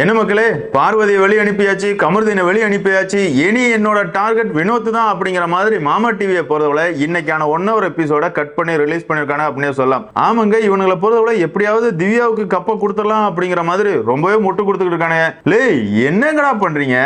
என்ன மக்களே பார்வதியை வழி அனுப்பியாச்சு கமருதினை வழி அனுப்பியாச்சு இனி என்னோட டார்கெட் வினோத் தான் அப்படிங்கிற மாதிரி மாமா டிவியை பொறுத்தவரை இன்னைக்கான ஒன் ஹவர் எபிசோட கட் பண்ணி ரிலீஸ் பண்ணிருக்காங்க அப்படின்னு சொல்லலாம். ஆமாங்க இவனுங்களை பொறுத்தவரை எப்படியாவது திவ்யாவுக்கு கப்ப கொடுத்துடலாம் அப்படிங்கிற மாதிரி ரொம்பவே முட்டு கொடுத்துக்கிட்டு இருக்கானுங்க. லே என்னங்கடா பண்றீங்க?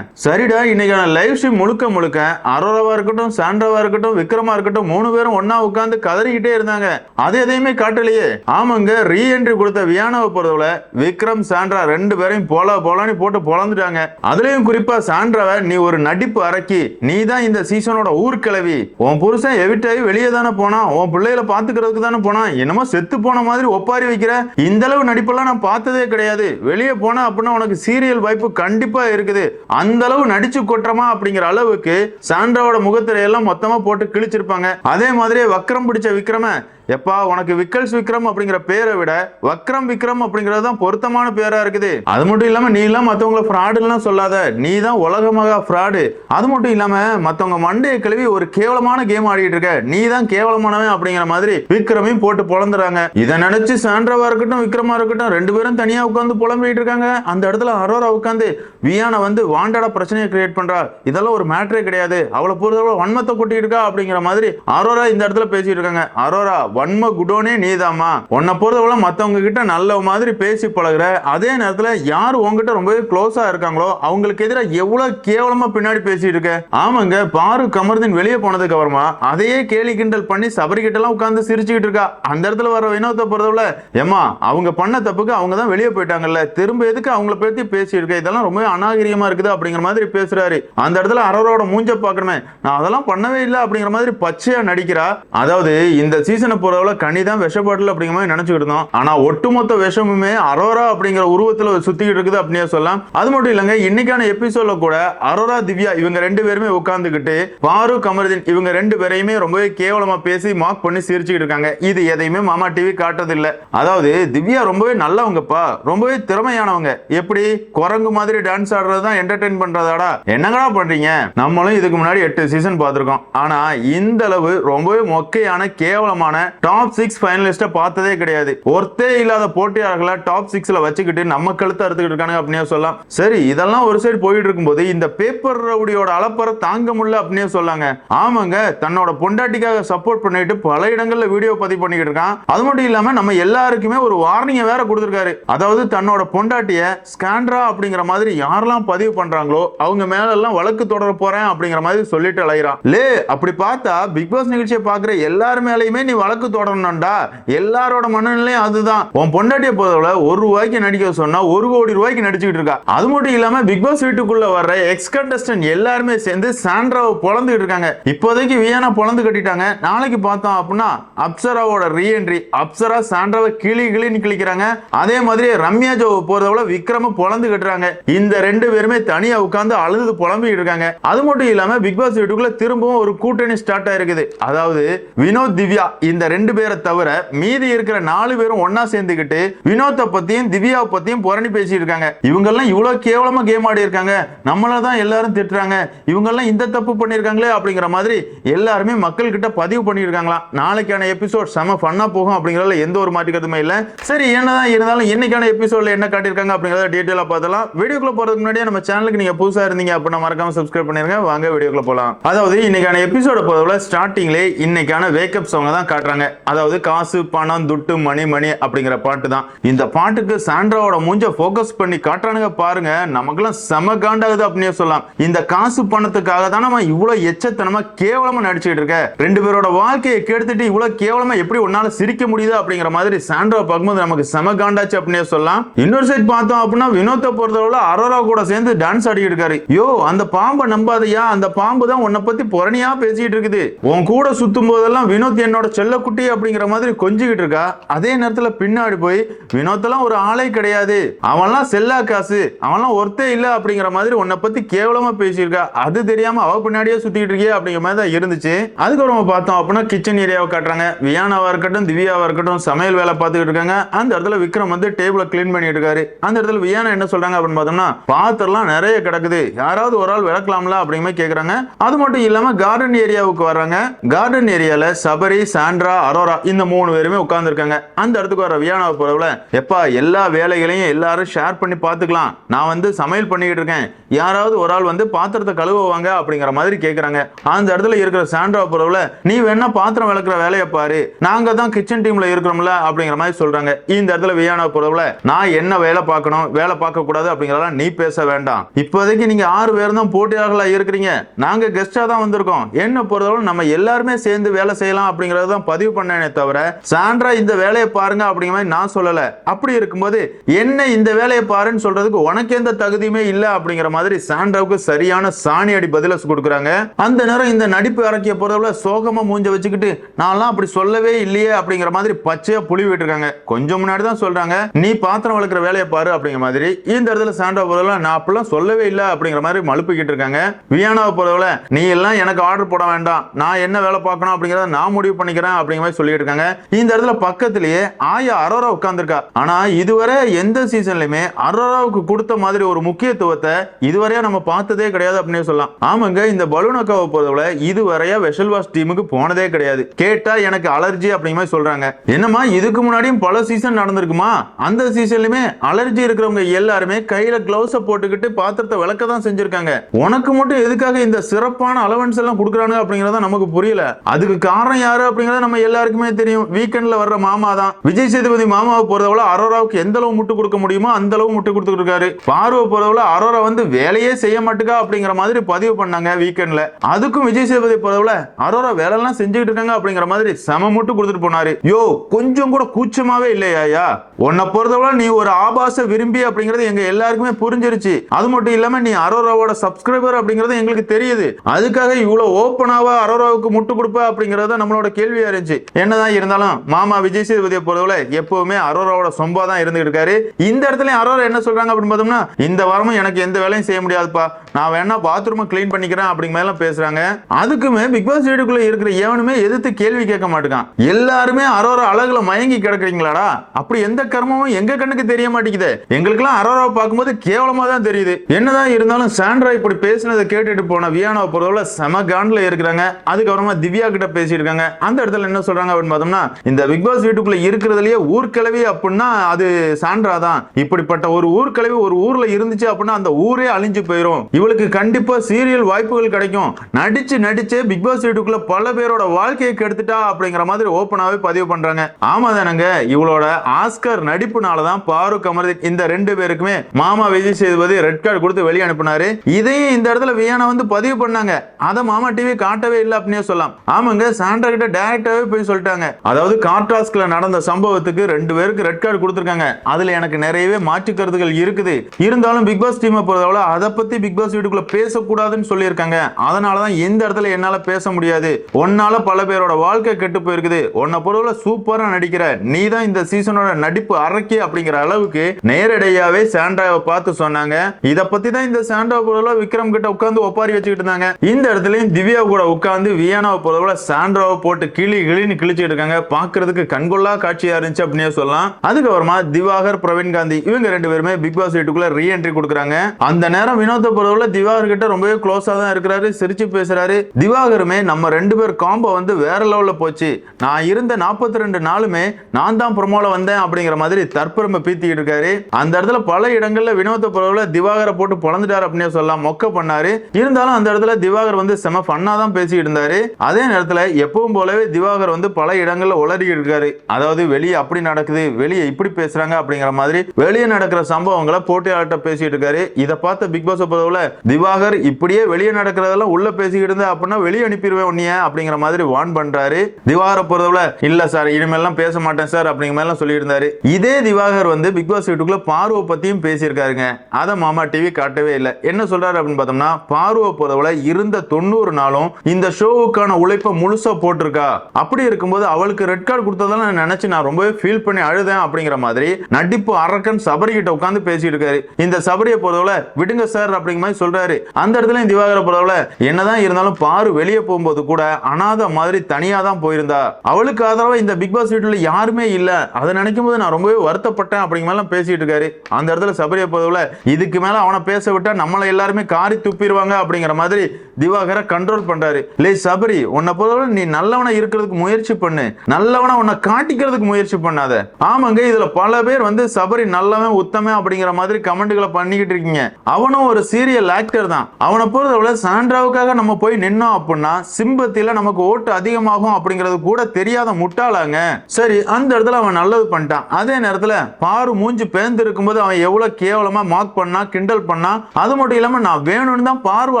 சரிடா இன்னைக்கான லைவ் ஸ்ட்ரீம் முழுக்க முழுக்க அரோராவா இருக்கட்டும் சாண்ட்ராவா இருக்கட்டும் விக்ரமா இருக்கட்டும் மூணு பேரும் ஒன்னா உட்காந்து கதறிக்கிட்டே இருந்தாங்க. அது எதையுமே காட்டலையே. ஆமாங்க ரீஎன்ட்ரி கொடுத்த வியானாவை பொறுத்தவரை விக்ரம் சாண்ட்ரா ரெண்டு பேரையும் போல போலான்னு போட்டு பொழந்துட்டாங்க. அதுலயும் குறிப்பா சாண்ட்ராவை நீ ஒரு நடிப்பு அரக்கி நீ தான் இந்த சீசனோட ஊர்க்கிழவி. உன் புருஷன் எவிட்டாயி வெளியே தானே போனா உன் பிள்ளைகளை பாத்துக்கிறதுக்கு தானே போனா என்னமோ செத்து போன மாதிரி ஒப்பாரி வைக்கிற. இந்த அளவு நடிப்பெல்லாம் நான் பார்த்ததே கிடையாது. வெளியே போனா அப்படின்னா உனக்கு சீரியல் வாய்ப்பு கண்டிப்பா இருக்குது. அந்த அளவு நடிச்சு கொட்டுறமா? அப்படிங்கிற அளவுக்கு சாண்ட்ராவோட முகத்திரையெல்லாம் மொத்தமா போட்டு கிழிச்சிருப்பாங்க. அதே மாதிரியே வக்ரம் பிடிச்ச விக்ரம எப்பா உனக்கு விக்கல்ஸ் விக்ரம் அப்படிங்கிற பேரை விட வக்ரம் விக்ரம் அப்படிங்கிறது தான் பொருத்தமான பேரா இருக்குது. அது மட்டும் இல்லாம நீ எல்லாம் மத்தவங்களை ஃப்ராடுலாம் சொல்லாத. நீ தான் உலக மகா ஃப்ராடு அது மட்டும் இல்லாம மத்தவங்க மண்டையை கழுவி ஒரு கேவலமான கேம் ஆடிட்டு இருக்க. நீ தான் கேவலமானவன் அப்படிங்கிற மாதிரி விக்ரமையும் போட்டு பொழந்துறாங்க இதை நினைச்சு சாண்ட்ராவா இருக்கட்டும் விக்ரமா இருக்கட்டும் ரெண்டு பேரும் தனியா உட்காந்து புலம்பிட்டு இருக்காங்க. அந்த இடத்துல அரோரா உட்காந்து வியானா வந்து வாண்டடா பிரச்சனையை கிரியேட் பண்றா. இதெல்லாம் ஒரு மேட்டரே கிடையாது. அவளை பொறுத்தவரை வன்மத்தை கொட்டிட்டு இருக்கா அப்படிங்கிற மாதிரி அரோரா இந்த இடத்துல பேசிட்டு இருக்காங்க. அரோரா வன்ம குடோனே நீதாம்மா. உன்னை பொறுத்தவரை மற்றவங்க கிட்ட நல்ல மாதிரி பேசி பழகுற அதே நேரத்தில் யார் உங்ககிட்ட ரொம்பவே க்ளோஸா இருக்காங்களோ அவங்களுக்கு எதிராக எவ்வளவு கேவலமா பின்னாடி பேசிட்டு இருக்க? ஆமாங்க பாரு கமர்தீன் வெளியே போனதுக்கு அப்புறமா அதையே கேலி கிண்டல் பண்ணி சபரி கிட்ட எல்லாம் உட்கார்ந்து சிரிச்சுக்கிட்டு இருக்கா. அந்த இடத்துல வர வினோத்தை பொறுத்தவரை ஏமா அவங்க பண்ண தப்புக்கு அவங்க தான் வெளியே போயிட்டாங்கல்ல. திரும்ப எதுக்கு அவங்கள பத்தி பேசி இருக்க? இதெல்லாம் ரொம்ப அநாகரிகமா இருக்குது அப்படிங்கிற மாதிரி பேசுறாரு. அந்த இடத்துல அரோரோட மூஞ்ச பாக்கணுமே நான் அதெல்லாம் பண்ணவே இல்லை அப்படிங்கிற மாதிரி பச்சையா நடிக்கிறா. அதாவது இந்த சீசனை பொறுத்தவரை கனிதான் விஷப்பாட்டில் அப்படிங்கிற மாதிரி நினைச்சுக்கிட்டு இருந்தோம். ஆனா ஒட்டுமொத்த விஷமுமே அரோரா அப்படிங்கிற உருவத்துல சுத்திக்கிட்டு இருக்குது அப்படின்னே சொல்லலாம். அது மட்டும் இல்லைங்க இன்னைக்கான எபிசோட்ல கூட அரோரா திவ்யா இவங்க ரெண்டு பேருமே உட்காந்துக்கிட்டு பாரு கமருதீன் இவங்க ரெண்டு பேரையுமே ரொம்பவே கேவலமா பேசி மார்க் பண்ணி சிரிச்சுக்கிட்டு இருக்காங்க. இது எதையுமே மாமா டிவி காட்டுறது அதாவது திவ்யா ரொம்பவே நல்லவங்கப்பா. ரொம்பவே திறமையானவங்க. எப்படி? குரங்கு மாதிரி டான்ஸ் ஆடுறது தான் என்டர்டைன் பண்றதாடா. என்னங்கடா பண்றீங்க? நம்மளும் இதுக்கு முன்னாடி எட்டு சீசன் பார்த்துருக்கோம். ஆனா இந்த அளவு ரொம்பவே மொக்கையான கேவலமான டாப் சிக்ஸ் ஃபைனலிஸ்ட பார்த்ததே கிடையாது. ஒருத்தே இல்லாத போட்டியாளர்களை டாப் சிக்ஸ்ல வச்சுக்கிட்டு நம்ம கழுத்து அறுத்துக்கிட்டு இருக்காங்க அப்படின்னே சொல்லலாம். சரி இதெல்லாம் ஒரு சைடு போயிட்டு இருக்கும்போது இந்த பேப்பர் ரவுடியோட அளப்பறை தாங்க முடியல அப்படின்னே சொல்லாங்க. ஆமாங்க தன்னோட பொண்டாட்டிக்காக சப்போர்ட் பண்ணிட்டு பல இடங்கள்ல வீடியோ பதிவு பண்ணிக்கிட்டு இருக்கான். அது மட்டும் இல்லாம நம்ம எல்லாருக்குமே ஒரு வார்னிங் வேற கொடுத்துருக்காரு. அதாவது தன்னோட பொண்டாட்டிய ஸ்கேண்ட்ரா அப்படிங்கிற மாதிரி யாரெல்லாம் பதிவு பண்றாங்களோ அவங்க மேல எல்லாம் வழக்கு தொடர போறேன் அப்படிங்கிற மாதிரி சொல்லிட்டு அலைகிறான் லே அப்படி பார்த்தா பிக் பாஸ் நிகழ்ச்சியை பாக்குற எல்லார் மேலயுமே நீ வழக்கு தொடரணும்டா. எல்லாரோட மனநிலையும் அதுதான். உன் பொண்டாட்டியை போதவள ஒரு ரூபாய்க்கு நடிக்க சொன்னா ஒரு கோடி ரூபாய்க்கு நடிச்சுக்கிட்டு இருக்கா. அது மட்டும் இல்லாம பிக் பாஸ் வீட்டுக்குள்ள வர்ற எக்ஸ் கண்டஸ்டன்ட் எல்லாருமே சேர்ந்து சாண்ட்ராவை பொழந்துகிட்டு இருக்காங்க. இப்போதைக்கு வியானா பொழந்து கட்டிட்டாங்க. நாளைக்கு பார்த்தோம் அப்படின்னா அப்சராவோட ரீஎன்ட்ரி அப்சரா சாண்ட்ராவை கிளி கிளின்னு கிளிக்கிறாங்க அதே மாதிரி ரம்யா ஜோவை போறதோட விக்ரம பொழந்து கட்டுறாங்க. இந்த ரெண்டு பேருமே தனியா உட்கார்ந்து அழுது புலம்பிட்டு இருக்காங்க. அது மட்டும் இல்லாம பிக் பாஸ் வீட்டுக்குள்ள திரும்பவும் ஒரு கூட்டணி ஸ்டார்ட் ஆயிருக்குது. அதாவது வினோத் திவ்யா இந்த ரெண்டு பேரை தவிர மீதி இருக்கிற நாலு பேரும் ஒன்னா சேர்ந்துக்கிட்டு வினோத்தை பத்தியும் திவ்யாவை பத்தியும் புரணி பேசிட்டு இருக்காங்க. இவங்கெல்லாம் இவ்வளவு கேவலமா கேம் ஆடி இருக்காங்க. நம்மள தான் எல்லாரும் திட்டுறாங்க. இவங்கெல்லாம் இந்த தப்பு பண்ணியிருக்காங்களே அப்படிங்கிற மாதிரி எல்லாருமே மக்கள் கிட்ட பதிவு பண்ணியிருக்காங்களாம் நாளைக்கான எபிசோட் செம ஃபன்னா போகும் அப்படிங்கறதுல எந்த ஒரு மாற்றிக்கிறதுமே இல்ல. சரி என்னதான் இருந்தாலும் இன்னைக்கான எபிசோட்ல என்ன காட்டியிருக்காங்க அப்படிங்கறத டீட்டெயிலா பார்த்தலாம் வீடியோக்குள்ள போறதுக்கு முன்னாடியே நம்ம சேனலுக்கு நீங்க புதுசா இருந்தீங்க அப்படின்னா மறக்காம சப்ஸ்கிரைப் பண்ணிருங்க. வாங்க வீடியோக்குள்ள போலாம். அதாவது இன்னைக்கான எபிசோட பொறுத்தவரை ஸ்டார்டிங்லே இன்னைக்கான வேக்கப் சாங் தான் காட்டுறாங்க. அதாவது காசு பணம் துட்டு மணி மணி அப்படிங்கிற பாட்டு தான். இந்த பாட்டுக்கு சாண்ட்ராவோட மூஞ்ச போக்கஸ் பண்ணி காட்டுறானுங்க பாருங்க. நமக்கெல்லாம் செம காண்டாகுது அப்படின்னே சொல்லலாம். இந்த காசு பணத்துக்காக தான் நம்ம இவ்வளவு எச்சத்தனமா கேவலமா நடிச்சுக்கிட்டு இருக்க. ரெண்டு பேரோட வாழ்க்கையை கெடுத்துட்டு இவ்வளவு கேவலமா எப்படி உன்னால சிரிக்க முடியுது அப்படிங்கிற மாதிரி சாண்ட்ரா பார்க்கும்போது நமக்கு செம காண்டாச்சு அப்படின்னே சொல்லலாம். இன்னொரு சைட் பார்த்தோம் அப்படின்னா வினோத்தை பொறுத்தவரை அரோரா கூட சேர்ந்து டான்ஸ் ஆடிக்கிட்டு இருக்காரு. யோ அந்த பாம்பை நம்பாதையா? அந்த பாம்பு தான் உன்னை பத்தி புறணியா பேசிட்டு இருக்குது. உன் கூட சுத்தும் போதெல்லாம் வினோத் என்னோட செல்ல குட்டி அப்படிங்கிற மாதிரி கொஞ்சிக்கிட்டு இருக்கா? அதே நேரத்துல பின்னாடி போய் வினோத்தெல்லாம் ஒரு ஆளே கிடையாது. அவன்லாம் செல்லா காசு. அவன்லாம் ஒருத்தே இல்ல அப்படிங்கிற மாதிரி உன்னை பத்தி கேவலமா பேசியிருக்கா. அது தெரியாம அவ பின்னாடியே சுற்றிக்கிட்டு இருக்கியே அப்படிங்கிற மாதிரி தான் இருந்துச்சு. அதுக்கப்புறம் பார்த்தோம் அப்படின்னா கிச்சன் ஏரியாவை காட்டுறாங்க. வியானாவா இருக்கட்டும் திவ்யாவா இருக்கட்டும் சமையல் வேலை பார்த்துக்கிட்டு இருக்காங்க. அந்த இடத்துல விக்ரம் வந்து டேபிள கிளீன் பண்ணிட்டு இருக்காரு. அந்த இடத்துல வியானா என்ன சொல்றாங்க அப்படின்னு பார்த்தோம்னா பாத்திரம்லாம் நிறைய கிடக்குது. யாராவது ஒரு ஆள் விளக்கலாம்ல அப்படிங்கிற மாதிரி கேக்குறாங்க. அது மட்டும் இல்லாம கார்டன் ஏரியாவுக்கு வர்றாங்க. கார்டன் ஏரியால சபரி சாண்ட்ரா அரோரா இந்த மூணு பேருமே உட்கார்ந்துருக்காங்க. அந்த இடத்துக்கு வர வியானாவை போறவுல எப்பா எல்லா வேலைகளையும் எல்லாரும் ஷேர் பண்ணி பார்த்துக்கலாம். நான் வந்து சமையல் பண்ணிக்கிட்டு இருக்கேன். யாராவது ஒரு ஆள் வந்து பாத்திரத்தை கழுவுவாங்க அப்படிங்கிற மாதிரி கேட்குறாங்க அந்த இடத்துல இருக்கிற சாண்ட்ரா போறவுல நீ வேணா பாத்திரம் விளக்குற வேலையை பாரு. நாங்க தான் கிச்சன் டீம்ல இருக்கிறோம்ல அப்படிங்கிற மாதிரி சொல்றாங்க. இந்த இடத்துல வியானா போறவுல நான் என்ன வேலை பார்க்கணும் வேலை பார்க்க கூடாது அப்படிங்கிறதெல்லாம் நீ பேச வேண்டாம். இப்போதைக்கு நீங்க ஆறு பேர் தான் போட்டியாளர்களா இருக்கிறீங்க. நாங்க கெஸ்டா தான் வந்திருக்கோம். என்ன பொறுத்தவரை நம்ம எல்லாருமே சேர்ந்து வேலை செய்யலாம் அப்படிங்கறது தான் பதிவு. பண்ணேனே தவிர சாண்ட்ரா இந்த வேலையை பாருங்க அப்படிங்கிற மாதிரி நான் சொல்லல. அப்படி இருக்கும்போது என்ன இந்த வேலையை பாருன்னு சொல்றதுக்கு உனக்கு எந்த தகுதியுமே இல்ல அப்படிங்கிற மாதிரி சாண்ட்ராவுக்கு சரியான சாணி அடி பதில கொடுக்குறாங்க. அந்த நேரம் இந்த நடிப்பு இறக்கிய பொறுத்தவரை சோகமா மூஞ்ச வச்சுக்கிட்டு நான்லாம் அப்படி சொல்லவே இல்லையே அப்படிங்கிற மாதிரி பச்சையா புளி விட்டுருக்காங்க. கொஞ்சம் முன்னாடி தான் சொல்றாங்க நீ பாத்திரம் வளர்க்குற வேலையை பாரு அப்படிங்கிற மாதிரி. இந்த இடத்துல சாண்டா பொறுத்தவரை நான் அப்படிலாம் சொல்லவே இல்லை அப்படிங்கிற மாதிரி மழுப்பிக்கிட்டு இருக்காங்க. வியானாவை பொருளை நீ எல்லாம் எனக்கு ஆர்டர் போட வேண்டாம். நான் என்ன வேலை பார்க்கணும் அப்படிங்கறத நான் முடிவு பண்ணிக்கிறேன் அப்படிங்கிற மாதிரி சொல்லிட்டு இருக்காங்க இந்த இடத்துல பக்கத்திலேயே ஆயா அரோரா உட்கார்ந்துருக்கா. ஆனா இதுவரை எந்த சீசன்லயுமே அரோராவுக்கு கொடுத்த மாதிரி ஒரு முக்கியத்துவத்தை இதுவரையா நம்ம பார்த்ததே கிடையாது அப்படின்னு சொல்லலாம். ஆமாங்க இந்த பலூன் அக்காவை பொறுத்தவரை இதுவரையா வெஷல் வாஷ் டீமுக்கு போனதே கிடையாது. கேட்டா எனக்கு அலர்ஜி அப்படிங்கிற மாதிரி சொல்றாங்க. என்னமா இதுக்கு முன்னாடியும் பல சீசன் நடந்திருக்குமா? அந்த சீசன்லயுமே அலர்ஜி இருக்கிறவங்க எல்லாருமே கையில கிளவுஸ போட்டுக்கிட்டு பாத்திரத்தை விளக்க தான் செஞ்சிருக்காங்க. உனக்கு மட்டும் எதுக்காக இந்த சிறப்பான அலவன்ஸ் எல்லாம் கொடுக்குறாங்க அப்படிங்கறத நமக்கு புரியல. அதுக்கு காரணம் யாரு அப்படிங்கறத நம்ம எல்லாருக்குமே தெரியும். வீக்கெண்ட்ல வர்ற மாமா தான். விஜய் சேதுபதி மாமாவை பொறுத்தவரை அரோராவுக்கு எந்த அளவு முட்டு கொடுக்க முடியுமோ அந்த அளவு முட்டு கொடுத்துட்டு இருக்காரு. பார்வை பொறுத்தவரை அரோரா வந்து வேலையே செய்ய மாட்டுக்கா அப்படிங்கிற மாதிரி பதிவு பண்ணாங்க வீக்கெண்ட்ல அதுக்கும் விஜய் சேதுபதி பொறுத்தவரை அரோரா வேலை எல்லாம் செஞ்சுக்கிட்டு இருக்காங்க அப்படிங்கிற மாதிரி சம முட்டு கொடுத்துட்டு போனாரு. யோ கொஞ்சம் கூட கூச்சமாவே இல்லையா உன்னை பொறுத்தவரை நீ ஒரு ஆபாச விரும்பி அப்படிங்கிறது எங்க எல்லாருக்குமே புரிஞ்சிருச்சு. அது மட்டும் இல்லாம நீ அரோராவோட சப்ஸ்கிரைபர் அப்படிங்கிறது எங்களுக்கு தெரியுது. அதுக்காக இவ்வளவு ஓப்பனாவா அரோராவுக்கு முட்டு கொடுப்ப அப்படிங்கறத நம்மளோட கேள்வியா இருந்துச்சு என்னதான் இருந்தாலும் மாமா விஜய் சேதுபதியை பொறுத்தவரை எப்பவுமே அரோராவோட சொம்பா தான் இருந்துட்டு இருக்காரு. இந்த இடத்துல அரோரா என்ன சொல்றாங்க அப்படின்னு பார்த்தோம்னா இந்த வாரமும் எனக்கு எந்த வேலையும் செய்ய முடியாதுப்பா. நான் வேணா பாத்ரூமை கிளீன் பண்ணிக்கிறேன் அப்படிங்க மேல பேசுறாங்க. அதுக்குமே பிக் பாஸ் வீடுக்குள்ள இருக்கிற எவனுமே எதிர்த்து கேள்வி கேட்க மாட்டேங்கான் எல்லாருமே அரோரா அழகுல மயங்கி கிடக்குறீங்களாடா? அப்படி எந்த கர்மமும் எங்க கண்ணுக்கு தெரிய மாட்டேங்குது. எங்களுக்கெல்லாம் அரோராவை பார்க்கும்போது கேவலமா தான் தெரியுது. என்னதான் இருந்தாலும் சாண்ட்ரா இப்படி பேசினதை கேட்டுட்டு போன வியானா பொறுத்தவரை செம காண்டில் இருக்கிறாங்க. அதுக்கப்புறமா திவ்யா கிட்ட பேசியிருக்காங்க அந்த இடத்துல என்ன சொல்றாங்க அப்படின்னு பார்த்தோம்னா இந்த பிக் பாஸ் வீட்டுக்குள்ள இருக்கிறதுலயே ஊர்க்கிழவி அப்படின்னா அது சாண்ட்ரா தான். இப்படிப்பட்ட ஒரு ஊர்க்கிழவி ஒரு ஊர்ல இருந்துச்சு அப்படின்னா அந்த ஊரே அழிஞ்சு போயிடும் இவளுக்கு கண்டிப்பா சீரியல் வாய்ப்புகள் கிடைக்கும். நடிச்சு நடிச்சு பிக் பாஸ் வீட்டுக்குள்ள பல பேரோட வாழ்க்கையை கெடுத்துட்டா அப்படிங்கிற மாதிரி ஓப்பனாவே பதிவு பண்றாங்க. ஆமா தானங்க இவளோட ஆஸ்கர் நடிப்புனால தான் பாருக் அமர்தீன் இந்த ரெண்டு பேருக்குமே மாமா விஜய் சேதுபதி ரெட் கார்டு கொடுத்து வெளியே அனுப்பினாரு. இதையும் இந்த இடத்துல வியானா வந்து பதிவு பண்ணாங்க. அதை மாமா டிவி காட்டவே இல்லை அப்படின்னே சொல்லலாம். ஆமாங்க சாண்ட்ரா கிட்ட டேரக்டாவே போய் சொல்லிட்டாங்க. அதாவது கார்டாஸ்க்ல நடந்த சம்பவத்துக்கு ரெண்டு பேருக்கு ரெட் கார்டு கொடுத்துருக்காங்க. அதுல எனக்கு நிறையவே மாற்று கருத்துகள் இருக்குது. இருந்தாலும் பிக் பாஸ் டீமை பொறுத்தவரை அதை பத்தி பிக் பாஸ் வீட்டுக்குள்ள பேசக்கூடாதுன்னு சொல்லியிருக்காங்க. அதனால தான் எந்த இடத்துல என்னால பேச முடியாது. உன்னால பல பேரோட வாழ்க்கை கெட்டு போயிருக்குது. உன்னை பொறுத்தவரை சூப்பரா நடிக்கிற நீ தான் இந்த சீசனோட நடிப்பு அரைக்கி அப்படிங்கிற அளவுக்கு நேரடியாவே சாண்ட்ராவை பார்த்து சொன்னாங்க. இதை பத்தி தான் இந்த சாண்ட்ரா பொறுத்தவரை விக்ரம் கிட்ட உட்காந்து ஒப்பாரி வச்சுக்கிட்டு இருந்தாங்க. இந்த இடத்துலயும் திவ்யா கூட உட்காந்து வியானாவை பொறுத்தவரை சாண்ட்ராவை போட்டு கிளி கிளின்னு கிழிச்சு இருக்காங்க பாக்குறதுக்கு கண்கொள்ளா காட்சியா இருந்துச்சு அப்படின்னே சொல்லலாம். அதுக்கப்புறமா திவாகர் பிரவீன் காந்தி இவங்க ரெண்டு பேருமே பிக் பாஸ் வீட்டுக்குள்ள ரீஎன்ட்ரி கொடுக்குறாங்க. அந்த நேரம் வினோத பொருளை திவாகர் கிட்ட ரொம்பவே க்ளோஸா தான் இருக்கிறாரு சிரிச்சு பேசுறாரு. திவாகருமே நம்ம ரெண்டு பேர் காம்போ வந்து வேற லெவல்ல போச்சு. நான் இருந்த நாற்பத்தி ரெண்டு நாளுமே நான் தான் ப்ரொமோல வந்தேன் அப்படிங்கிற மாதிரி தற்பெருமை பீத்திக்கிட்டு இருக்காரு. அந்த இடத்துல பல இடங்கள்ல வினோத பொருளை திவாகரை போட்டு பொழந்துட்டாரு அப்படின்னு சொல்லலாம். மொக்க பண்ணாரு. இருந்தாலும் அந்த இடத்துல திவாகர் வந்து செம ஃபன்னா தான் பேசிக்கிட்டு இருந்தாரு. அதே நேரத்துல எப்பவும் போலவே திவாகர் வந்து பல இடங்கள்ல உளறி இருக்காரு. அதாவது வெளியே அப்படி நடக்குது வெளியே இப்படி பேசுறாங்க அப்படிங்கிற மாதிரி வெளியே நடக்கிற சம்பவங்களை போட்டியாளர்கிட்ட பேசிட்டு இருக்காரு. இதை பார்த்த பிக் பாஸ் பொறுத்தவரை திவாகர் இப்படியே வெளியே நடக்கிறதெல்லாம் உள்ள பேசிக்கிட்டு இருந்தா அப்படின்னா வெளியே அனுப்பிடுவேன் உன்னிய அப்படிங்கிற மாதிரி வான் பண்றாரு. திவாகரை பொறுத்தவரை இல்ல சார் இனிமேல்லாம் பேச மாட்டேன் சார் அப்படிங்கிற மாதிரிலாம் சொல்லிட்டு இருந்தாரு இதே திவாகர் வந்து பிக் பாஸ் வீட்டுக்குள்ள பார்வை பத்தியும் பேசியிருக்காருங்க. அதை மாமா டிவி காட்டவே இல்லை. என்ன சொல்றாரு அப்படின்னு பார்த்தோம்னா பார்வை பொறுத்தவரை இருந்த தொண்ணூறு நாளும் இந்த ஷோவுக்கான உழைப்பை முழுசா போட்டிருக்கா. அப்படி இருக்கும்போது அவளுக்கு ரெட் கார்டு கொடுத்ததால நான் நினைச்சு நான் ரொம்பவே ஃபீல் பண்ணி அழுதேன் அப்படிங்கிற மாதிரி நடிப்பு அரக்கன் சபரி கிட்ட உட்காந்து பேசிட்டு இருக்காரு. இந்த சபரியை பொறுத்தவரை விடுங்க சார் அப்படிங்கிற மாதிரி சொல்றாரு. அந்த இடத்துல திவாகர பொறுத்தவரை என்னதான் இருந்தாலும் பாரு வெளியே போகும்போது கூட அனாத மாதிரி தனியா தான் போயிருந்தா. அவளுக்கு ஆதரவா இந்த பிக் பாஸ் வீட்டுல யாருமே இல்ல. அதை நினைக்கும் போது நான் ரொம்பவே வருத்தப்பட்டேன் அப்படிங்கிற மாதிரி பேசிட்டு இருக்காரு. அந்த இடத்துல சபரியை பொறுத்தவரை இதுக்கு மேல அவனை பேச விட்டா நம்மளை எல்லாருமே காரி துப்பிடுவாங்க அப்படிங்கிற மாதிரி திவாகரை கண்ட்ரோல் பண்றாரு. லே சபரி உன்னை பொறுத்தவரை நீ நல்லவனா இருக்கிறதுக்கு முயற்சி பண்ணு. நல்லவனா உன்னை காட்டிக்கிறதுக்கு முயற்சி பண்ணாத. ஆமாங்க இதுல பல பேர் வந்து சபரி நல்லவன் உத்தமன் அப்படிங்கிற மாதிரி கமெண்ட்களை பண்ணிக்கிட்டு இருக்கீங்க. அவனும் ஒரு சீரியல் ஆக்டர் தான். அவனை பொறுத்தவரை சாண்ட்ராவுக்காக நம்ம போய் நின்னோம் அப்படின்னா சிம்பத்தில நமக்கு ஓட்டு அதிகமாகும் அப்படிங்கிறது கூட தெரியாத முட்டாளாங்க. சரி அந்த இடத்துல அவன் நல்லது பண்ணிட்டான். அதே நேரத்துல பாரு மூஞ்சி பேர்ந்து இருக்கும்போது அவன் எவ்வளவு கேவலமா மார்க் பண்ணா கிண்டல் பண்ணா அது மட்டும் இல்லாம நான் வேணும்னு தான் பார்வை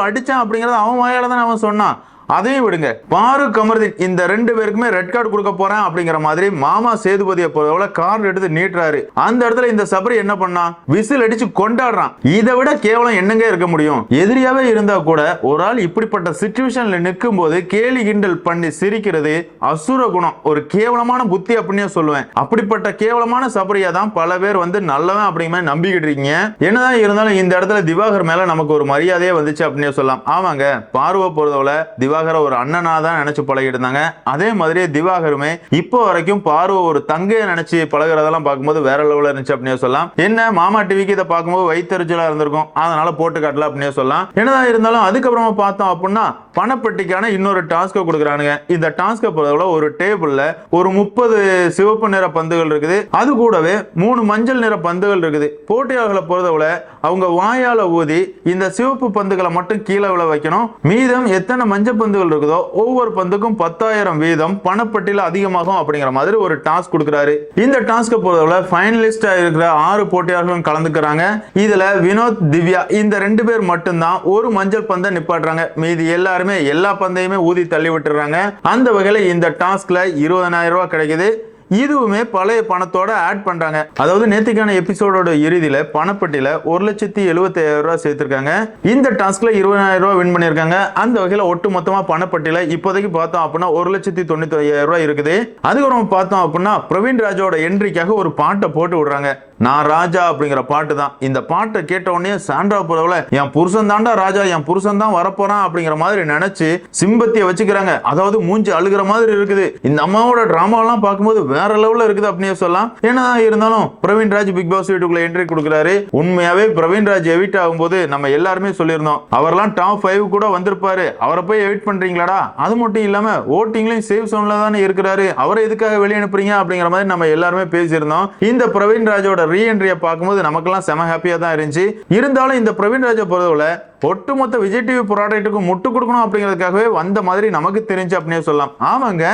அடிச்சான் அப்படிங்கறத அவன் வாயால தான் அவன் சொன்னான். அதையும் விடுங்க. பாரு கமருதீன் இந்த ரெண்டு பேருக்குமே ரெட் கார்டு கொடுக்க போறேன் அப்படிங்கிற மாதிரி மாமா சேதுபதியை போல கார்டு எடுத்து நீட்டுறாரு. அந்த இடத்துல இந்த சபரி என்ன பண்ணா? விசில் அடிச்சு கொண்டாடுறான். இதை விட கேவலம் என்னங்க இருக்க முடியும்? எதிரியாவே இருந்தா கூட ஒரு ஆள் இப்படிப்பட்ட சுச்சுவேஷன்ல நிற்கும் போது கேலி கிண்டல் பண்ணி சிரிக்கிறது அசுர குணம். ஒரு கேவலமான புத்தி அப்படின்னே சொல்லுவேன். அப்படிப்பட்ட கேவலமான சபரியா தான் பல பேர் வந்து நல்லவன் அப்படிங்கிற மாதிரி நம்பிக்கிட்டு இருக்கீங்க. என்னதான் இருந்தாலும் இந்த இடத்துல திவாகர் மேல நமக்கு ஒரு மரியாதையே வந்துச்சு அப்படின்னே சொல்லலாம். ஆமாங்க பார்வை பொறுத்தவரை திவாகர் ஒரு அண்ணனாக தான் நினைச்சு பழகிட்டு இருந்தாங்க அதே மாதிரியே திவாகருமே இப்போ வரைக்கும் பார்வை ஒரு தங்கையை நினைச்சு பழகுறதெல்லாம் பார்க்கும்போது வேற லெவலில் இருந்துச்சு அப்படின்னே சொல்லலாம். என்ன மாமா டிவிக்கு இதை பார்க்கும்போது வைத்தறிச்சலாக இருந்திருக்கும். அதனால போட்டு காட்டலாம் அப்படின்னே சொல்லலாம். என்னதான் இருந்தாலும் அதுக்கப்புறமா பார்த்தோம் அப்படின்னா பணப்பெட்டிக்கான இன்னொரு டாஸ்க்கை கொடுக்குறானுங்க. இந்த டாஸ்க்கை பொறுத்தவரை ஒரு டேபிள்ல ஒரு முப்பது சிவப்பு நிற பந்துகள் இருக்குது. அது கூடவே மூணு மஞ்சள் நிற பந்துகள் இருக்குது. போட்டியாளர்களை பொறுத்தவரை அவங்க வாயால ஊதி இந்த சிவப்பு பந்துகளை மட்டும் கீழே விழ வைக்கணும். மீதம் எத்தனை மஞ்சள் பந்துகள் இருக்குதோ ஒவ்வொரு பந்துக்கும் பத்தாயிரம் வீதம் பணப்பட்டியல அதிகமாகும் அப்படிங்கிற மாதிரி ஒரு டாஸ்க் கொடுக்குறாரு. இந்த டாஸ்க்கை பொறுத்தவரை ஃபைனலிஸ்டா இருக்கிற ஆறு போட்டியாளர்களும் கலந்துக்கிறாங்க. இதுல வினோத் திவ்யா இந்த ரெண்டு பேர் மட்டும்தான் ஒரு மஞ்சள் பந்தை நிப்பாட்டுறாங்க. மீதி எல்லாருமே எல்லா பந்தையுமே ஊதி தள்ளி விட்டுறாங்க. அந்த வகையில இந்த டாஸ்க்ல இருபதனாயிரம் ரூபாய் கிடைக்குது. இதுவுமே பழைய பணத்தோட ஆட் பண்றாங்க. அதாவது நேத்திக்கான எபிசோடோட இறுதியில பணப்பட்டியில ஒரு லட்சத்தி எழுபத்தி ஐயாயிரம் ரூபாய் சேர்த்திருக்காங்க. இந்த டாஸ்க்ல இருபதாயிரம் ரூபாய் வின் பண்ணிருக்காங்க அந்த வகையில ஒட்டு மொத்தமா பணப்பட்டியில இப்போதைக்கு பார்த்தோம் அப்படின்னா ஒரு லட்சத்தி தொண்ணூத்தி ஐயாயிரம் ரூபாய் இருக்குது. அதுக்கப்புறம் பார்த்தோம் அப்படின்னா பிரவீன் ராஜோட என்ட்ரிக்காக ஒரு பாட்டை போட்டு விடுறாங்க. நான் ராஜா அப்படிங்கிற பாட்டு தான். இந்த பாட்டை கேட்ட உடனே சாண்ட்ரா போறவள என் புருஷன் தாண்டா ராஜா என் புருஷன் தான் வரப்போறான் அப்படிங்கிற மாதிரி நினைச்சு சிம்பத்தியை வச்சுக்கிறாங்க. அதாவது மூஞ்சி அழுகிற மாதிரி இருக்குது. இந்த அம்மாவோட டிராமாலாம் பார்க்கும்போது வேற லெவலில் இருக்குது அப்படின்னே சொல்லலாம். ஏன்னா இருந்தாலும் பிரவீன் ராஜ் பிக் பாஸ் வீட்டுக்குள்ள என்ட்ரி கொடுக்குறாரு. உண்மையாவே பிரவீன் ராஜ் எவிட் ஆகும்போது நம்ம எல்லாருமே சொல்லியிருந்தோம். அவர்லாம் டாப் ஃபைவ் கூட வந்திருப்பாரு. அவரை போய் எவிட் பண்றீங்களாடா? அது மட்டும் இல்லாம ஓட்டிங்லயும் சேவ் சோன்ல தானே இருக்கிறாரு. அவரை எதுக்காக வெளியே அனுப்புறீங்க அப்படிங்கிற மாதிரி நம்ம எல்லாருமே பேசியிருந்தோம். இந்த பிரவீன் ராஜோட ரீஎன்ட்ரியை பார்க்கும்போது நமக்கெல்லாம் செம ஹாப்பியா தான் இருந்துச்சு. இருந்தாலும் இந்த பிரவீன் ராஜை பொறுத்தவரை ஒட்டுமொத்த விஜய் டிவி ப்ராடக்ட்டுக்கு முட்டு கொடுக்கணும் அப்படிங்கிறதுக்காகவே வந்த மாதிரி நமக்கு தெரிஞ்சு அப்படின்னே சொல்லலாம். ஆமாங்க.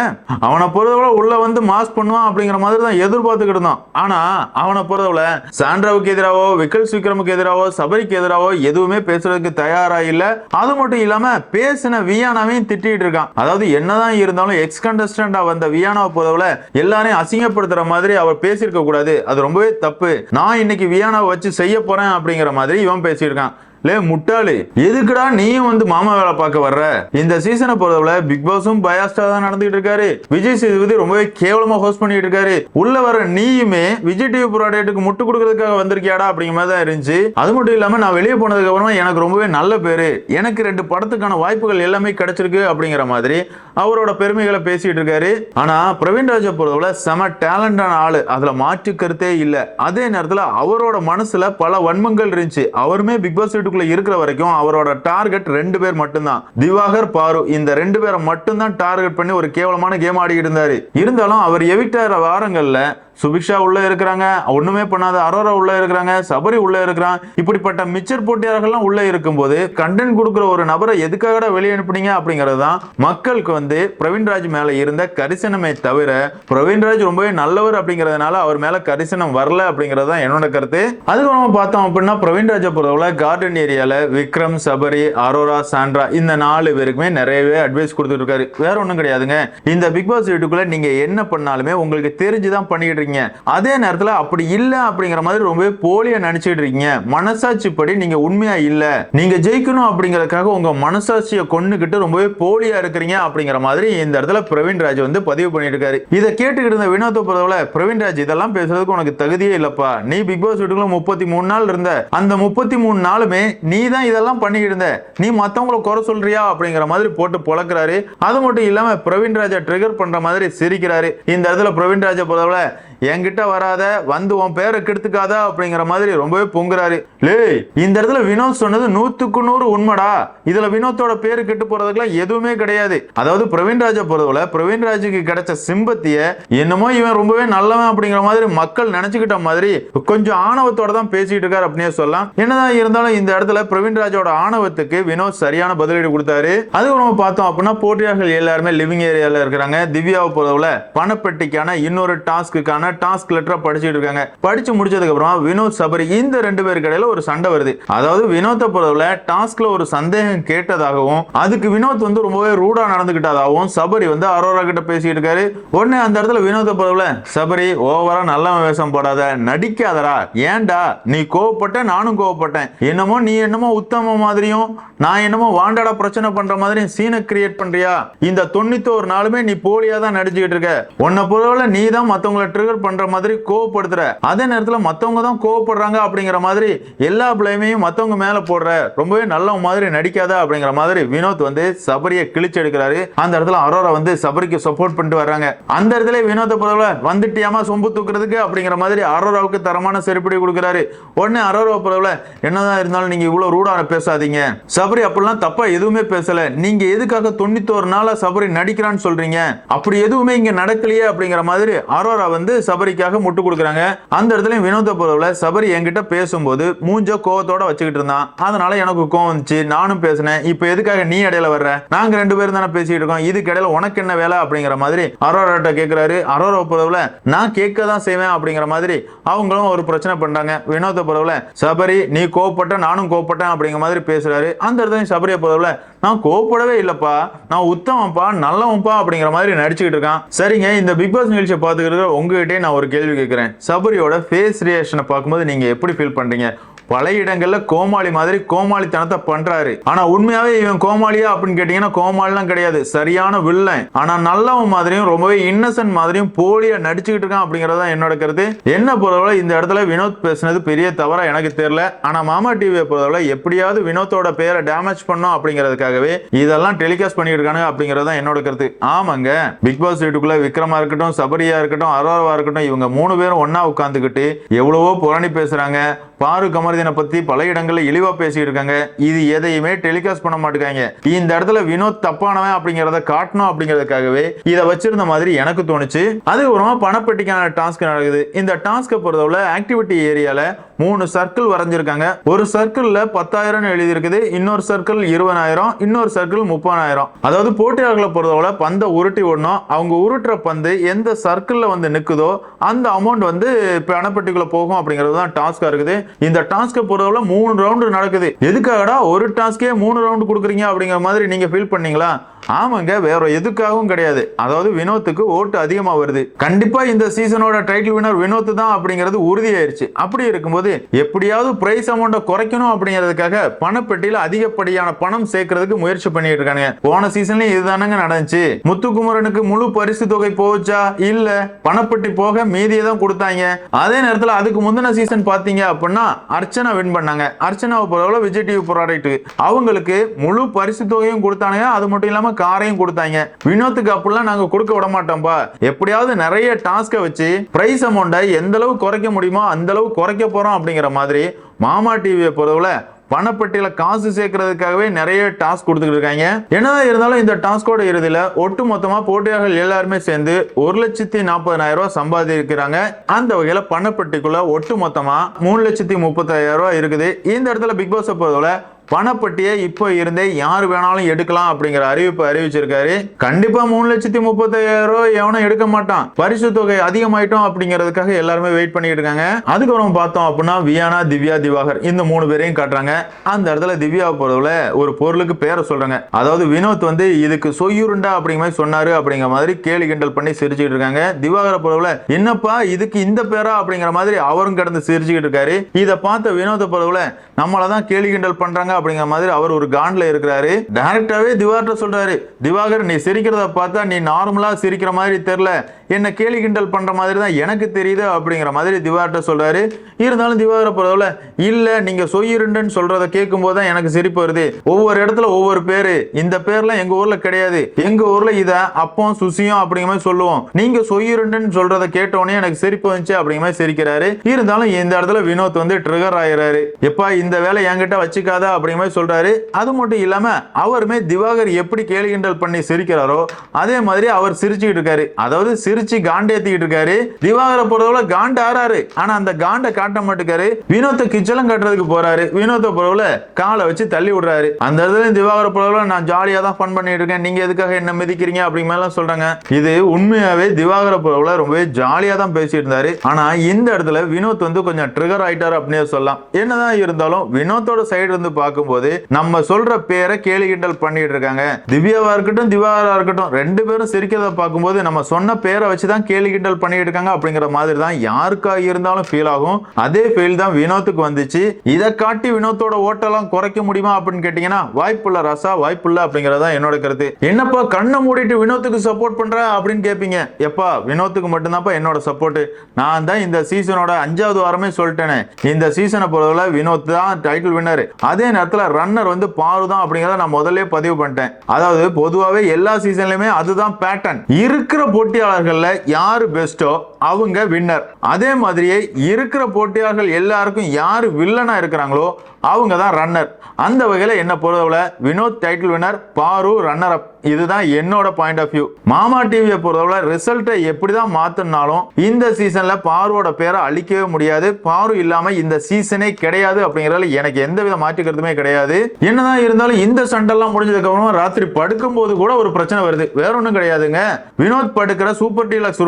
அவனை பொறுத்தவரை உள்ள வந்து மாஸ் பண்ணுவான் அப்படிங்கிற மாதிரி தான் எதிர்பார்த்துக்கிட்டு இருந்தோம். ஆனா அவனை பொறுத்தவரை சாண்ட்ராவுக்கு எதிராவோ விக்கல் விக்ரமுக்கு எதிராவோ சபரிக்கு எதிராவோ எதுவுமே பேசுறதுக்கு தயாரா இல்ல. அது மட்டும் இல்லாம பேசின வியானாவையும் திட்டிட்டு இருக்கான். அதாவது என்னதான் இருந்தாலும் எக்ஸ் கண்டஸ்டண்டா வந்த வியானாவை பொறுத்தவரை எல்லாரையும் அசிங்கப்படுத்துற மாதிரி அவர் பேசியிருக்க கூடாது. அது ரொம்பவே தப்பு. நான் இன்னைக்கு வியானாவை வச்சு செய்ய போறேன் அப்படிங்கிற மாதிரி இவன் பேசியிருக்கான். லே முட்டாளு எதுக்குடா நீயும் வந்து மாமா வேலை பார்க்க வர்ற? இந்த சீசனை பொறுத்தவரை பிக் பாஸும் பயாஸ்டா தான் நடந்துகிட்டு இருக்காரு. விஜய் சேதுபதி ரொம்பவே கேவலமா ஹோஸ்ட் பண்ணிட்டு இருக்காரு. உள்ள வர நீயுமே விஜய் டிவி ப்ராடக்ட்டுக்கு முட்டு கொடுக்கறதுக்காக வந்திருக்கியாடா அப்படிங்கிற மாதிரி தான் இருந்துச்சு. அது மட்டும் இல்லாம நான் வெளியே போனதுக்கு அப்புறமா எனக்கு ரொம்பவே நல்ல பேரு. எனக்கு ரெண்டு படத்துக்கான வாய்ப்புகள் எல்லாமே கிடைச்சிருக்கு அப்படிங்கிற மாதிரி அவரோட பெருமைகளை பேசிட்டு இருக்காரு. ஆனா பிரவீன் ராஜா பொறுத்தவரை செம டேலண்டான ஆளு. அதுல மாற்று கருத்தே இல்ல. அதே நேரத்துல அவரோட மனசுல பல வன்மங்கள் இருந்துச்சு. அவருமே பிக் பாஸ் வீட்டுக்குள்ள இருக்கிற வரைக்கும் அவரோட டார்கெட் ரெண்டு பேர் மட்டும்தான். திவாகர் பாரு இந்த ரெண்டு பேரை மட்டும்தான் டார்கெட் பண்ணி ஒரு கேவலமான கேம் ஆடிக்கிட்டு இருந்தாரு. இருந்தாலும் அவர் எவிக்டார வாரங்கள்ல சுபிக்ஷா உள்ள இருக்கிறாங்க ஒண்ணுமே பண்ணாத அரோரா உள்ள இருக்கிறாங்க சபரி உள்ள இருக்கிறான். இப்படிப்பட்ட மிச்சர் போட்டியாளர்கள்லாம் உள்ள இருக்கும்போது கண்டென்ட் கொடுக்குற ஒரு நபரை எதுக்காக வெளியே அனுப்புனீங்க அப்படிங்கிறது தான் மக்களுக்கு வந்து பிரவீன்ராஜ் மேல இருந்த கரிசனமே தவிர பிரவீன்ராஜ் ரொம்பவே நல்லவர் அப்படிங்கிறதுனால அவர் மேல கரிசனம் வரல அப்படிங்கிறது தான் என்னோட கருத்து. அதுக்கப்புறமா பார்த்தோம் அப்படின்னா பிரவீன்ராஜை பொறுத்தவரை கார்டன் ஏரியால விக்ரம் சபரி அரோரா சாண்ட்ரா இந்த நாலு பேருக்குமே நிறையவே அட்வைஸ் கொடுத்துட்டு இருக்காரு. வேற ஒன்றும் கிடையாதுங்க. இந்த பிக் பாஸ் வீட்டுக்குள்ள நீங்க என்ன பண்ணாலுமே உங்களுக்கு தெரிஞ்சுதான் பண்ணிக்கிட்டு இருக்கீங்க. அதே நேரத்துல அப்படி இல்ல அப்படிங்கிற மாதிரி ரொம்பவே போலியா நினைச்சிட்டு இருக்கீங்க. மனசாட்சி படி நீங்க உண்மையா இல்ல. நீங்க ஜெயிக்கணும் அப்படிங்கறதுக்காக உங்க மனசாட்சியை கொண்டுகிட்டு ரொம்பவே போலியா இருக்கிறீங்க அப்படிங்கிற மாதிரி இந்த இடத்துல பிரவீன் ராஜ் வந்து பதிவு பண்ணிட்டு இருக்காரு. இதை கேட்டுக்கிட்டு இருந்த வினோத பொறுத்தவரை பிரவீன் ராஜ் இதெல்லாம் பேசுறதுக்கு உனக்கு தகுதியே இல்லப்பா. நீ பிக் பாஸ் வீட்டுக்குள்ள முப்பத்தி மூணு நாள் இருந்த. அந்த முப்பத்தி மூணு நாளுமே நீ தான் இதெல்லாம் பண்ணிக்கிட்டு இருந்த. நீ மத்தவங்களை குறை சொல்றியா அப்படிங்கிற மாதிரி போட்டு பொழக்கிறாரு. அது மட்டும் இல்லாம பிரவீன் ராஜா ட்ரிகர் பண்ற மாதிரி சிரிக்கிறாரு. இந்த இடத்துல பிரவீன் ராஜா பொறுத்தவரை என்கிட்ட வராத வந்து உன் பேரை கெடுத்துக்காத அப்படிங்கிற மாதிரி ரொம்பவே பொங்குறாரு. லே இந்த இடத்துல வினோத் சொன்னது நூத்துக்கு நூறு உண்மைடா. இதுல வினோத்தோட பேரு கெட்டு போறதுக்குலாம் எதுவுமே கிடையாது. அதாவது பிரவீன் ராஜா போறதுல பிரவீன் ராஜுக்கு கிடைச்ச சிம்பத்திய என்னமோ இவன் ரொம்பவே நல்லவன் அப்படிங்கிற மாதிரி மக்கள் நினைச்சுக்கிட்ட மாதிரி கொஞ்சம் ஆணவத்தோட தான் பேசிட்டு இருக்காரு அப்படின்னே சொல்லலாம். என்னதான் இருந்தாலும் இந்த இடத்துல பிரவீன் ராஜோட ஆணவத்துக்கு வினோத் சரியான பதிலடி கொடுத்தாரு. அதுக்கு நம்ம பார்த்தோம் அப்படின்னா போட்டியாளர்கள் எல்லாருமே லிவிங் ஏரியால இருக்கிறாங்க. திவ்யாவை போறதுல பணப்பெட்டிக்கான இன்னொரு டாஸ்க்குக்கான டாஸ்க் லெட்டரா படிச்சுட்டு இருக்காங்க. படிச்சு முடிச்சதுக்கு அப்புறமா வினோத் சபரி இந்த ரெண்டு பேருக்கு இடையில ஒரு சண்டை வருது. அதாவது வினோத்தை பொறுத்தவரை டாஸ்க்ல ஒரு சந்தேகம் கேட்டதாகவும் அதுக்கு வினோத் வந்து ரொம்பவே ரூடா நடந்துகிட்டதாகவும் சபரி வந்து அரோரா கிட்ட பேசிட்டு இருக்காரு. உடனே அந்த இடத்துல வினோத பொறுத்தவரை சபரி ஓவரா நல்ல வேஷம் போடாத நடிக்காதடா ஏன்டா நீ கோவப்பட்ட நானும் கோவப்பட்டேன். என்னமோ நீ என்னமோ உத்தம மாதிரியும் நான் என்னமோ வாண்டாடா பிரச்சனை பண்ற மாதிரி சீனை கிரியேட் பண்றியா? இந்த தொண்ணூத்தோரு நாளுமே நீ போலியா தான் நடிச்சுக்கிட்டு இருக்க. உன்னை பொறுத்தவரை நீ தான் மத்தவங்களை ட்ரிகர் பண்ற மாதிரி கோவப்படுத்துற. அதே நேரத்துல மத்தவங்க தான் கோவப்படுறாங்க அப்படிங்கிற மாதிரி எல்லா பிளேமையும் மத்தவங்க மேல போடுற. ரொம்பவே நல்ல மாதிரி நடிக்காத அப்படிங்கிற மாதிரி வினோத் வந்து சபரியை கிழிச்சு எடுக்கிறாரு. அந்த இடத்துல அரோரா வந்து சபரிக்கு சப்போர்ட் பண்ணிட்டு வர்றாங்க. அந்த இடத்துல வினோத்தை பொறுத்தவரை வந்துட்டியாமா சொம்பு தூக்குறதுக்கு அப்படிங்கிற மாதிரி அரோராவுக்கு தரமான செருப்படி கொடுக்குறாரு. உடனே அரோரா பொறுத்தவரை என்னதான் இருந்தாலும் நீங்க இவ்வளவு ரூடா பேசாதீங்க. சபரி அப்படிலாம் தப்பா எதுவுமே பேசல. நீங்க எதுக்காக தொண்ணூத்தோரு நாளா சபரி நடிக்கிறான்னு சொல்றீங்க? அப்படி எதுவுமே இங்க நடக்கலையே அப்படிங்கிற மாதிரி அரோரா வந்து சபரிக்காக முட்டு கொடுக்குறாங்க. அந்த இடத்துல வினோத பொருளை சபரி என்கிட்ட பேசும்போது மூஞ்ச கோவத்தோட வச்சுக்கிட்டு இருந்தான். அதனால எனக்கு கோவம் வந்துச்சு. நானும் பேசினேன். இப்போ எதுக்காக நீ இடையில வர்ற? நாங்க ரெண்டு பேரும் தானே பேசிட்டு இருக்கோம். இதுக்கு இடையில உனக்கு என்ன வேலை அப்படிங்கிற மாதிரி அரோராட்ட கேட்கிறாரு அரோரா பொருளை நான் கேட்க தான் செய்வேன் அப்படிங்கிற மாதிரி அவங்களும் ஒரு பிரச்சனை பண்றாங்க. வினோத பொருளை சபரி நீ கோவப்பட்ட நானும் கோவப்பட்டேன் அப்படிங்கிற மாதிரி பேசுறாரு. அந்த இடத்துல சபரிய பொருளை நான் கோவப்படவே இல்லப்பா. நான் உத்தமப்பா நல்லவன்ப்பா அப்படிங்கிற மாதிரி நடிச்சுக்கிட்டு இருக்கான். சரிங்க இந்த பிக் பாஸ் நிகழ்ச்சியை பார்த்துக்கிட்டு உங்ககிட்டே நான் ஒரு கேள்வி கேட்கிறேன். சபரியோட ஃபேஸ் ரியாக்ஷனை பார்க்கும்போது நீங்க எப்படி ஃபீல் பண்றீங்க? பல இடங்கள்ல கோமாளி மாதிரி கோமாளித்தனத்தை பண்றாரு. ஆனா உண்மையாவே இவன் கோமாளியா அப்படின்னு கேட்டீங்கன்னா கோமாளிலாம் கிடையாது. சரியான வில்லன். ஆனா நல்லவன் மாதிரியும் ரொம்பவே இன்னசென்ட் மாதிரியும் போலியா நடிச்சுக்கிட்டு இருக்கான் அப்படிங்கறது தான் என்னோட கருத்து. என்ன பொறுத்தவரை இந்த இடத்துல வினோத் பேசுனது பெரிய தவறா எனக்கு தெரியல. ஆனா மாமா டிவியை பொறுத்தவரை எப்படியாவது வினோத்தோட பேரை டேமேஜ் பண்ணும் அப்படிங்கிறதுக்காகவே இதெல்லாம் டெலிகாஸ்ட் பண்ணிட்டு இருக்காங்க அப்படிங்கறது தான் என்னோட கருத்து. ஆமாங்க. பிக் பாஸ் வீட்டுக்குள்ள விக்ரமா இருக்கட்டும் சபரியா இருக்கட்டும் அரோரவா இருக்கட்டும் இவங்க மூணு பேரும் ஒன்னா உட்காந்துக்கிட்டு எவ்வளவோ புரணி பேசுறாங்க. பாரு கமர்தீனை பத்தி பல இடங்களில் இழிவா பேசிகிட்டு இருக்காங்க இது எதையுமே டெலிகாஸ்ட் பண்ண மாட்டேங்காங்க இந்த இடத்துல வினோத் தப்பானவன் அப்படிங்கறத காட்டணும் அப்படிங்கிறதுக்காகவே இதை வச்சிருந்த மாதிரி எனக்கு தோணுச்சு. அதுக்கப்புறமா பணப்பெட்டிக்கான டாஸ்க் நடக்குது. இந்த டாஸ்க்கை பொறுத்தவரை ஆக்டிவிட்டி ஏரியால மூணு சர்க்கிள் வரைஞ்சிருக்காங்க. ஒரு சர்க்கிள்ல பத்தாயிரம் எழுதி இருக்குது இன்னொரு சர்க்கிள் இருபதாயிரம் இன்னொரு சர்க்கிள் முப்பதாயிரம். அதாவது போட்டியாளர்களை பொறுத்தவரை பந்தை உருட்டி விடணும். அவங்க உருட்டுற பந்து எந்த சர்க்கிள்ல வந்து நிக்குதோ அந்த அமௌண்ட் வந்து பணப்பெட்டிக்குள்ள போகும் அப்படிங்கிறது தான் டாஸ்கா இருக்குது. இந்த டாஸ்க்கை பொறுத்தவரை மூணு ரவுண்டு நடக்குது. எதுக்காகடா ஒரு டாஸ்க்கே மூணு ரவுண்டு கொடுக்குறீங்க அப்படிங்கிற மாதிரி நீங்க ஃபீல் பண்ணீங்களா? ஆமாங்க வேற எதுக்காகவும் கிடையாது. அதாவது வினோத்துக்கு ஓட்டு அதிகமா வருது. கண்டிப்பா இந்த சீசனோட டைட்டில் வினர் வினோத் தான் அப்படிங்கிறது உறுதியாயிருச்சு. அப்படி இருக்கும்போது எப்படியாவது பிரைஸ் அமௌண்ட்டை குறைக்கணும் அப்படிங்கிறதுக்காக பணப்பெட்டியில் அதிகப்படியான பணம் சேர்க்கறதுக்கு முயற்சி பண்ணிட்டு இருக்காங்க போன சீசன்லயும் இதுதானங்க நடந்துச்சு. முத்துக்குமரனுக்கு முழு பரிசு தொகை போச்சா? இல்ல. பணப்பெட்டி போக மீதியை தான் கொடுத்தாங்க. அதே நேரத்தில் அதுக்கு முந்தின சீசன் பாத்தீங்க அப்படின்னா அர்ச்சனா வின் பண்ணாங்க. அர்ச்சனாவை பொறுத்தவரை விஜய் டிவி ப்ராடக்ட் அவங்களுக்கு முழு பரிசு தொகையும் கொடுத்தானுங்க. அது மட்டும் இல்லாம காரையும் கொடுத்தாங்க. வினோத்துக்கு அப்படிலாம் நாங்க கொடுக்க விட மாட்டோம்ப்பா எப்படியாவது நிறைய டாஸ்கை வச்சு பிரைஸ் அமௌண்ட்டை எந்த அளவு குறைக்க முடியுமோ அந்த அளவு குறைக்க போறோம் அப்படிங்கிற மாதிரி மாமா டிவியை பொறுத்தவரை பணப்பட்டியல காசு சேர்க்கறதுக்காகவே நிறைய டாஸ்க் கொடுத்துட்டு இருக்காங்க. என்னதான் இருந்தாலும் இந்த டாஸ்கோட இறுதியில ஒட்டு மொத்தமா போட்டியாளர்கள் எல்லாருமே சேர்ந்து ஒரு லட்சத்தி நாற்பதாயிரம் ரூபாய் சம்பாதிக்கிறாங்க. அந்த வகையில பணப்பட்டிக்குள்ள ஒட்டு மொத்தமா மூணு லட்சத்தி முப்பத்தாயிரம் ரூபாய் இருக்குது. இந்த இடத்துல பிக் பாஸ் பொறுத்தவரை பணப்பட்டியை இப்போ இருந்தே யார் வேணாலும் எடுக்கலாம் அப்படிங்கிற அறிவிப்பு அறிவிச்சிருக்காரு. கண்டிப்பா மூணு லட்சத்தி முப்பத்தாயிரம் ரூபாய் எவனும் எடுக்க மாட்டான். பரிசு தொகை அதிகமாயிட்டோம் அப்படிங்கிறதுக்காக எல்லாருமே வெயிட் பண்ணிட்டு இருக்காங்க. அதுக்கப்புறம் பார்த்தோம் அப்படின்னா வியானா திவ்யா திவாகர் இந்த மூணு பேரையும் காட்டுறாங்க. அந்த இடத்துல திவ்யா பொருள ஒரு பொருளுக்கு பேரை சொல்றாங்க. அதாவது வினோத் வந்து இதுக்கு சொய்யுருண்டா அப்படிங்கிற மாதிரி சொன்னாரு அப்படிங்கிற மாதிரி கேலி கிண்டல் பண்ணி சிரிச்சுட்டு இருக்காங்க. திவாகர பொருள என்னப்பா இதுக்கு இந்த பேரா அப்படிங்கிற மாதிரி அவரும் கிடந்து சிரிச்சுக்கிட்டு இருக்காரு. இதை பார்த்த வினோத பொருள நம்மளதான் கேலி கிண்டல் பண்றாங்க அப்படிங்கிற மாதிரி அவர் ஒரு காண்ட்ல இருக்கிறாரு. டைரக்டாவே திவார்ட்ட சொல்றாரு திவாகர் நீ சிரிக்கிறத பார்த்தா நீ நார்மலா சிரிக்கிற மாதிரி தெரியல. என்ன கேலி கிண்டல் பண்ற மாதிரி தான் எனக்கு தெரியுது அப்படிங்கிற மாதிரி திவார்ட்ட சொல்றாரு. இருந்தாலும் திவாகரை பொறுத்தவரை இல்ல நீங்க சொய்யிருண்டுன்னு சொல்றத கேட்கும் போது தான் எனக்கு சிரிப்பு வருது. ஒவ்வொரு இடத்துல ஒவ்வொரு பேரு. இந்த பேர்லாம் எங்க ஊர்ல கிடையாது. எங்க ஊர்ல இத அப்பம் சுசியம் அப்படிங்கிற மாதிரி சொல்லுவோம். நீங்க சொய்யிருண்டுன்னு சொல்றத கேட்ட உடனே எனக்கு சிரிப்பு வந்துச்சு அப்படிங்கிற மாதிரி சிரிக்கிறாரு. இருந்தாலும் இந்த இடத்துல வினோத் வந்து ட்ரிகர் ஆயிடுறாரு எப்பா இந்த வேலை என்கிட்ட வச்சுக்காத அப்படிங்கிற மாதிரி சொல்றாரு. அது மட்டும் இல்லாமல் அவருமே திவாகர் எப்படி கேலி கிண்டல் பண்ணி சிரிக்கிறாரோ அதே மாதிரி அவர் சிரிச்சுக்கிட்டு இருக்காரு. அதாவது சிரிச்சு காண்டேத்திக்கிட்டு இருக்காரு. திவாகரை பொறுத்தவரை காண்ட ஆறாரு. ஆனா அந்த காண்டை காட்ட மாட்டேக்காரு. வினோத்தை கிச்சலம் கட்டுறதுக்கு போறாரு. வினோத்தை பொறுத்தவரை காலை வச்சு தள்ளி விடுறாரு. அந்த இடத்துல திவாகரை பொறுத்தவரை நான் ஜாலியா தான் ஃபன் பண்ணிட்டு இருக்கேன். நீங்க எதுக்காக என்ன மிதிக்கிறீங்க அப்படிங்கிற மாதிரிலாம் சொல்றாங்க. இது உண்மையாவே திவாகரை பொறுத்தவரை ரொம்பவே ஜாலியா தான் பேசிட்டு இருந்தாரு. ஆனா இந்த இடத்துல வினோத் வந்து கொஞ்சம் ட்ரிகர் ஆயிட்டாரு அப்படின்னு சொல்லலாம். என்னதான் இருந்தாலும் வினோத்தோட சைடு இருந்து பார்க்கும்போது நம்ம சொல்ற பேரை கேலி கிண்டல் பண்ணிட்டு இருக்காங்க. திவ்யாவா இருக்கட்டும் திவாரா இருக்கட்டும் ரெண்டு பேரும் சிரிக்கிறத பார்க்கும்போது நம்ம சொன்ன பேரை வச்சு தான் கேலி கிண்டல் பண்ணிட்டு இருக்காங்க அப்படிங்கிற மாதிரி தான் யாருக்கா இருந்தாலும் ஃபீல் ஆகும். அதே ஃபீல் தான் வினோத்துக்கு வந்துச்சு. இதை காட்டி வினோத்தோட ஓட்டெல்லாம் குறைக்க முடியுமா அப்படின்னு கேட்டீங்கன்னா வாய்ப்புள்ள ரசா வாய்ப்புள்ள அப்படிங்கறதா என்னோட கருத்து. என்னப்பா கண்ணை மூடிட்டு வினோத்துக்கு சப்போர்ட் பண்ற அப்படின்னு கேட்பீங்க எப்பா வினோத்துக்கு மட்டும்தான்ப்பா என்னோட சப்போர்ட் நான் தான் இந்த சீசனோட அஞ்சாவது வாரமே சொல்லிட்டேனே. இந்த சீசனை பொறுத்தவரை வினோத் தான் டைட்டில் வின்னர் அதே நேரத்தில் ரன்னர் வந்து பாரு தான் அப்படிங்கிறத நான் முதல்ல பதிவு பண்ணிட்டேன். அதாவது பொதுவாகவே எல்லா சீசன்லயுமே அதுதான் பேட்டர்ன் இருக்கிற போட்டியாளர்கள்ல யாரு பெஸ்டோ அவங்க வின்னர் அதே மாதிரியே இருக்கிற போட்டியாளர்கள் எல்லாருக்கும் யார் வில்லனாக இருக்கிறாங்களோ அவங்க தான் ரன்னர் அந்த வகையில் என்ன பொறுத்தவரை வினோத் டைட்டில் வின்னர் பாரு ரன்னர் அப் இதுதான் என்னோட பாயிண்ட் ஆஃப் வியூ மாமா டிவியை பொறுத்தவரை ரிசல்ட்டை எப்படி தான் மாற்றினாலும் இந்த சீசனில் பாருவோட பேரை அழிக்கவே முடியாது. பாரு இல்லாமல் இந்த சீசனே கிடையாது அப்படிங்கிறதுல எனக்கு எந்த வித மாற்றிக்கிறதுமே கிடையாது. என்னதான் இருந்தாலும் இந்த சண்டெல்லாம் முடிஞ்சதுக்கப்புறம் ராத்திரி படுக்கும் போது கூட ஒரு பிரச்சனை வருது. வேற ஒன்றும் கிடையாதுங்க. வினோத் படுக்கிற சூப்பர் டீலக்ஸ்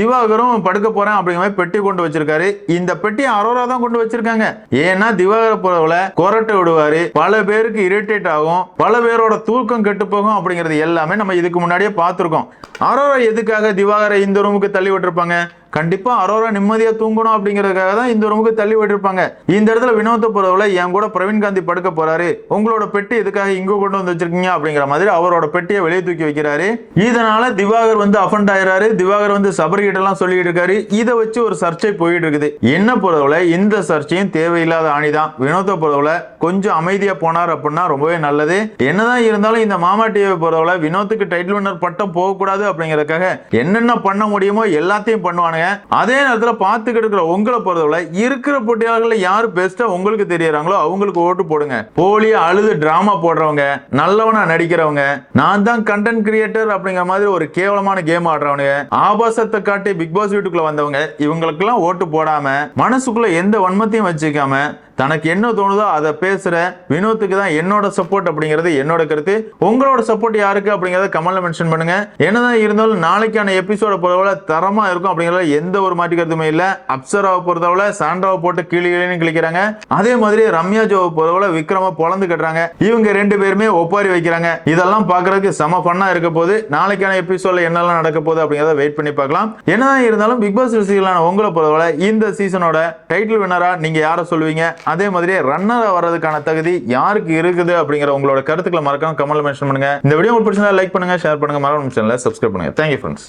திவா திவாகரும் படுக்க போறேன் அப்படிங்கிற மாதிரி பெட்டி கொண்டு வச்சிருக்காரு. இந்த பெட்டி அரோரா தான் கொண்டு வச்சிருக்காங்க. ஏன்னா திவாகர போறவள கொரட்டை விடுவாரு. பல பேருக்கு இரிட்டேட் ஆகும். பல பேரோட தூக்கம் கெட்டு போகும் அப்படிங்கிறது எல்லாமே நம்ம இதுக்கு முன்னாடியே பார்த்துருக்கோம். அரோரா எதுக்காக திவாகரை இந்த ரூமுக்கு தள்ளி விட்டுருப்பாங்க? கண்டிப்பா அரோரா நிம்மதியா தூங்கணும் அப்படிங்கிறதுக்காக தான் இந்த ரூமுக்கு தள்ளி விட்டுருப்பாங்க. இந்த இடத்துல வினோத்தை பொறுத்தவரை என் கூட பிரவீன் காந்தி படுக்க போறாரு. உங்களோட பெட்டி எதுக்காக இங்க கொண்டு வந்து வச்சிருக்கீங்க அப்படிங்கிற மாதிரி அவரோட பெட்டியை வெளியே தூக்கி வைக்கிறாரு. இதனால திவாகர் வந்து அஃபண்ட் ஆயிராரு திவாகர் வந்து சபரி கிட்ட எல்லாம் சொல்லிட்டு இருக்காரு. இதை வச்சு ஒரு சர்ச்சை போயிட்டு இருக்குது. என்ன பொறுத்தவரை இந்த சர்ச்சையும் தேவையில்லாத ஆணிதான் வினோத பொறுத்தவரை கொஞ்சம் அமைதியா போனார் அப்படின்னா ரொம்பவே நல்லது. என்னதான் இருந்தாலும் இந்த மாமா டிவி பொறுத்தவரை வினோத்துக்கு டைட்டில் வின்னர் பட்டம் போகக்கூடாது அப்படிங்கறதுக்காக என்னென்ன பண்ண முடியுமோ எல்லாத்தையும் பண்ணுவானுங்க. அதே நேரத்துல பார்த்துக்கிட்டு இருக்கிற உங்களை பொறுத்தவரை இருக்கிற போட்டியாளர்கள் யாரு பெஸ்டா உங்களுக்கு தெரியறாங்களோ அவங்களுக்கு ஓட்டு போடுங்க. போலியா அழுது டிராமா போடுறவங்க நல்லவனா நடிக்கிறவங்க நான் தான் கண்டென்ட் கிரியேட்டர் அப்படிங்கிற மாதிரி ஒரு கேவலமான கேம் ஆடுறவனுங்க ஆபாசத்தை காட்டி பிக் பாஸ் வீட்டுக்குள்ள வந்தவங்க இவங்களுக்கெல்லாம் ஓட்டு போடாம மனசுக்குள்ள எந்த வன்மத்தையும் வச்சுக்காம தனக்கு என்ன தோணுதோ அதை பேசுற வினோத்துக்கு தான் என்னோட சப்போர்ட் அப்படிங்கிறது என்னோட கருத்து. உங்களோட சப்போர்ட் யாருக்கு அப்படிங்கறத கமெண்ட்ல மென்ஷன் பண்ணுங்க. என்னதான் இருந்தாலும் நாளைக்கான எபிசோட போல தரமா இருக்கும் அப்படிங்கறத எந்த ஒரு மாற்றி கருத்துமே இல்ல. அப்சராவை பொறுத்தவரை சாண்ட்ராவை போட்டு கீழே கீழேன்னு கிளிக்கிறாங்க அதே மாதிரி ரம்யா ஜோவை பொறுத்தவரை விக்ரம பொழந்து கட்டுறாங்க. இவங்க ரெண்டு பேருமே ஒப்பாரி வைக்கிறாங்க. இதெல்லாம் பாக்குறதுக்கு செம ஃபன்னா இருக்க போது நாளைக்கான எபிசோட்ல என்னெல்லாம் நடக்க போகுது அப்படிங்கறத வெயிட் பண்ணி பார்க்கலாம். என்னதான் இருந்தாலும் பிக் பாஸ் ரசிகர்களான உங்களை பொறுத்தவரை இந்த சீசனோட டைட்டில் வினரா நீங்க யாரை சொல்லுவீங்க? அதே மாதிரி ரன்னரா வர்றதுக்கான தகுதி யாருக்கு இருக்குது அப்படிங்கிற உங்களோட கருத்துக்களை மறக்காம கமெண்ட்ல மென்ஷன் பண்ணுங்க. இந்த வீடியோ உங்களுக்கு பிடிச்சிருந்தா லைக் பண்ணுங்க ஷேர் பண்ணுங்க. மறக்காம சேனலை சப்ஸ்கிரைப் பண்ணுங்க. Thank you friends